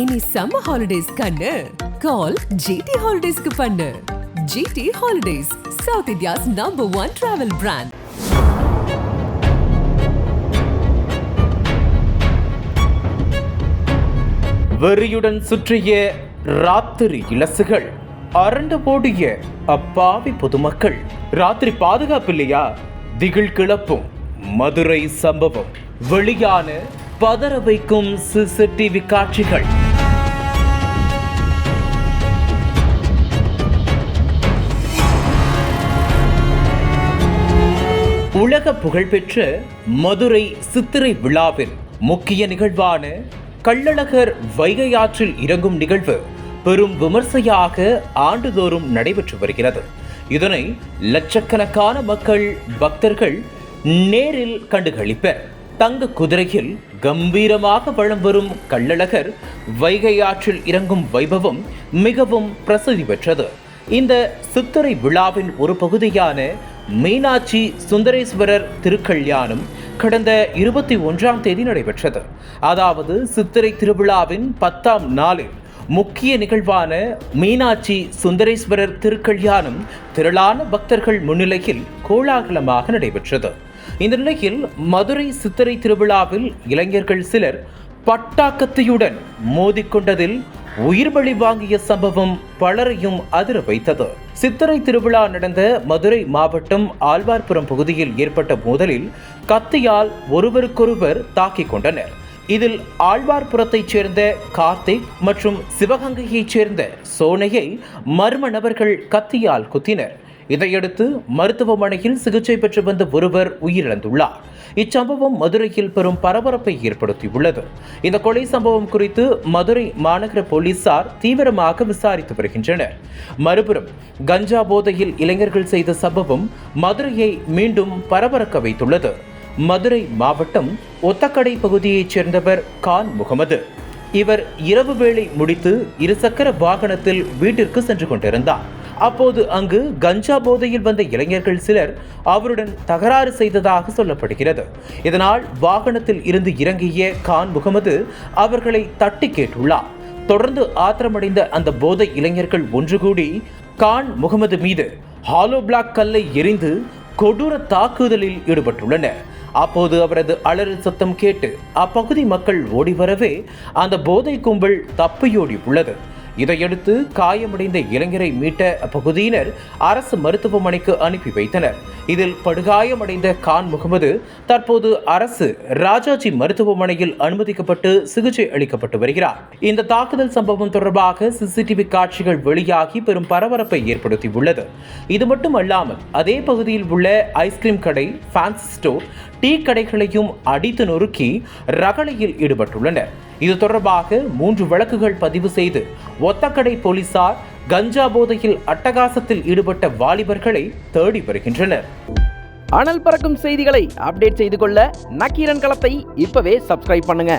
இனி summer holidays கண்ணு. கால் GT ஹாலிடேஸ்க்கு பண்ணு. GT holidays south India's number one travel brand வெறியுடன் சுற்றிய ராத்திரி இலசுகள். அரண்டு போடிய அப்பாவி பொதுமக்கள். ராத்திரி பாதுகாப்பு இல்லையா திகில் கிளப்பும் மதுரை சம்பவம். வெளியான பதற வைக்கும் சிசிடிவி காட்சிகள். உலக புகழ்பெற்ற மதுரை சித்திரை விழாவின் முக்கிய நிகழ்வான கள்ளழகர் வைகை ஆற்றில் இறங்கும் நிகழ்வு பெரும் விமர்சையாக ஆண்டுதோறும் நடைபெற்று வருகிறது. இதனை லட்சக்கணக்கான மக்கள் பக்தர்கள் நேரில் கண்டுகளிப்பர். தங்க குதிரையில் கம்பீரமாக வளம் வரும் கள்ளழகர் வைகை ஆற்றில் இறங்கும் வைபவம் மிகவும் பிரசித்தி பெற்றது. இந்த சித்திரை விழாவின் ஒரு பகுதியான மீனாட்சி சுந்தரேஸ்வரர் திருக்கல்யாணம் கடந்த இருபத்தி ஒன்றாம் தேதி நடைபெற்றது. அதாவது சித்திரை திருவிழாவின் பத்தாம் நாளில் முக்கிய நிகழ்வான மீனாட்சி சுந்தரேஸ்வரர் திருக்கல்யாணம் திரளான பக்தர்கள் முன்னிலையில் கோலாகலமாக நடைபெற்றது. இந்த நிலையில் மதுரை சித்திரை திருவிழாவில் இளைஞர்கள் சிலர் பட்டாக்கத்தையுடன் மோதிக்கொண்டதில் உயிர் பலி வாங்கிய சம்பவம் பலரையும் அதிர வைத்தது. சித்திரை திருவிழா நடந்த மதுரை மாவட்டம் ஆழ்வார்புரம் பகுதியில் ஏற்பட்ட மோதலில் கத்தியால் ஒருவருக்கொருவர் தாக்கிக் கொண்டனர். இதில் ஆழ்வார்புரத்தைச் சேர்ந்த கார்த்திக் மற்றும் சிவகங்கையைச் சேர்ந்த சோனையை மர்ம நபர்கள் கத்தியால் குத்தினர். இதையடுத்து மருத்துவமனையில் சிகிச்சை பெற்று வந்த ஒருவர் உயிரிழந்துள்ளார். இச்சம்பவம் மதுரையில் பெரும் பரபரப்பை ஏற்படுத்தியுள்ளது. இந்த கொலை சம்பவம் குறித்து மதுரை மாநகர போலீசார் தீவிரமாக விசாரித்து வருகின்றனர். மறுபுறம் கஞ்சா போதையில் இளைஞர்கள் செய்த சம்பவம் மதுரையை மீண்டும் பரபரக்க வைத்துள்ளது. மதுரை மாவட்டம் ஒத்தக்கடை பகுதியைச் சேர்ந்தவர் கான் முகமது. இவர் இரவு வேளை முடித்து இருசக்கர வாகனத்தில் வீட்டிற்கு சென்று கொண்டிருந்தார். அப்போது அங்கு கஞ்சா போதையில் வந்த இளைஞர்கள் சிலர் அவருடன் தகராறு செய்ததாக சொல்லப்படுகிறது. இதனால் வாகனத்தில் இருந்து இறங்கிய கான் முகமது அவர்களை தட்டி கேட்டுள்ளார். தொடர்ந்து ஆத்திரமடைந்த அந்த போதை இளைஞர்கள் ஒன்று கூடி கான் முகமது மீது ஹாலோ பிளாக் கல்லை எரிந்து கொடூர தாக்குதலில் ஈடுபட்டுள்ளனர். அப்போது அவரது அலறல் சத்தம் கேட்டு அப்பகுதி மக்கள் ஓடி வரவே அந்த போதை கும்பல் தப்பியோடி உள்ளது. இதையடுத்து காயமடைந்த இளைஞரை மீட்ட அப்பகுதியினர் அரசு மருத்துவமனைக்கு அனுப்பி வைத்தனர். இதில் படுகாயமடைந்த கான் முகமது தற்போது அரசு ராஜாஜி மருத்துவமனையில் அனுமதிக்கப்பட்டு சிகிச்சை அளிக்கப்பட்டு வருகிறார். இந்த தாக்குதல் சம்பவம் தொடர்பாக சிசிடிவி காட்சிகள் வெளியாகி பெரும் பரபரப்பை ஏற்படுத்தியுள்ளது. இது மட்டுமல்லாமல் அதே பகுதியில் உள்ள ஐஸ்கிரீம் கடை ஃபேன்சி ஸ்டோர் டீ கடைகளையும் அடித்து நொறுக்கி ரகளையில் ஈடுபட்டுள்ளனர். இது தொடர்பாக மூன்று வழக்குகள் பதிவு செய்து ஒத்தக்கடை போலீசார் கஞ்சா போதையில் அட்டகாசத்தில் ஈடுபட்ட வாலிபர்களை தேடி வருகின்றனர். அனல் பறக்கும் செய்திகளை அப்டேட் செய்து கொள்ள நக்கீரன் களத்தை இப்பவே சப்ஸ்கிரைப் பண்ணுங்க.